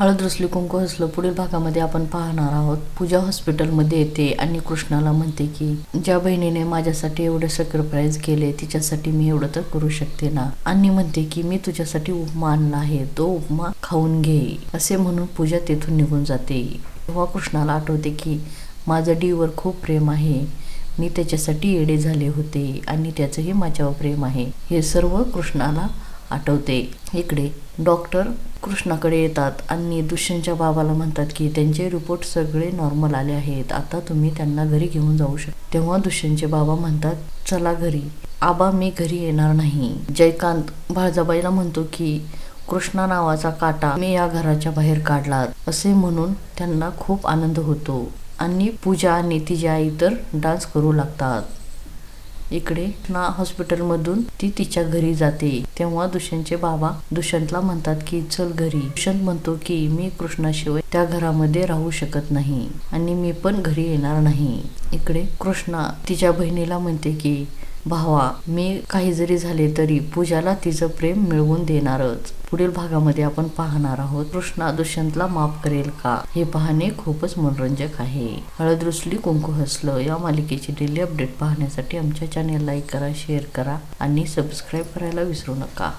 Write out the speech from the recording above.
हळद रुसली कुंकू हसलं पुढील भागामध्ये आपण पाहणार आहोत. पूजा हॉस्पिटलमध्ये येते आणि कृष्णाला म्हणते की ज्या बहिणीने माझ्यासाठी एवढं सॅक्रिफाईस केले तिच्यासाठी मी एवढं तर करू शकते ना? आणि म्हणते की मी तुझ्यासाठी उपमा आणला आहे. तो उपमा खाऊन घे. असे म्हणून पूजा तेथून निघून जाते. तेव्हा कृष्णाला आठवते की माझं डीवर खूप प्रेम आहे. मी त्याच्यासाठी येडे झाले होते आणि त्याचंही माझ्यावर प्रेम आहे. हे सर्व कृष्णाला आठवते. इकडे डॉक्टर कृष्णाकडे येतात आणि दुष्यंतच्या बाबाला म्हणतात की त्यांचे रिपोर्ट सगळे नॉर्मल आले आहेत. आता तुम्ही त्यांना घरी घेऊन जाऊ शकता. तेव्हा दुष्यंतचे बाबा म्हणतात चला घरी. आबा मी घरी येणार नाही. जयकांत भाळजाबाईला म्हणतो की कृष्णा नावाचा काटा मी या घराच्या बाहेर काढला. असे म्हणून त्यांना खूप आनंद होतो. आणि पूजा आणि तिची आई तर डान्स करू लागतात. इकडे ना हॉस्पिटलमधून ती तिच्या घरी जाते. तेव्हा दुष्यंतचे बाबा दुष्यंतला म्हणतात की चल घरी. दुष्यंत म्हणतो की मी कृष्णाशिवाय त्या घरामध्ये राहू शकत नाही आणि मी पण घरी येणार नाही. इकडे कृष्णा तिच्या बहिणीला म्हणते की भावा मी काही जरी झाले तरी पूजाला तिचं प्रेम मिळवून देणारच. पुढील भागामध्ये आपण पाहणार आहोत कृष्णा दुष्यंतला माफ करेल का? हे पाहणे खूपच मनोरंजक आहे. हळद रुसली कुंकू हसलं या मालिकेची डेली अपडेट पाहण्यासाठी आमच्या चॅनेल लाईक करा शेअर करा आणि सबस्क्राईब करायला विसरू नका.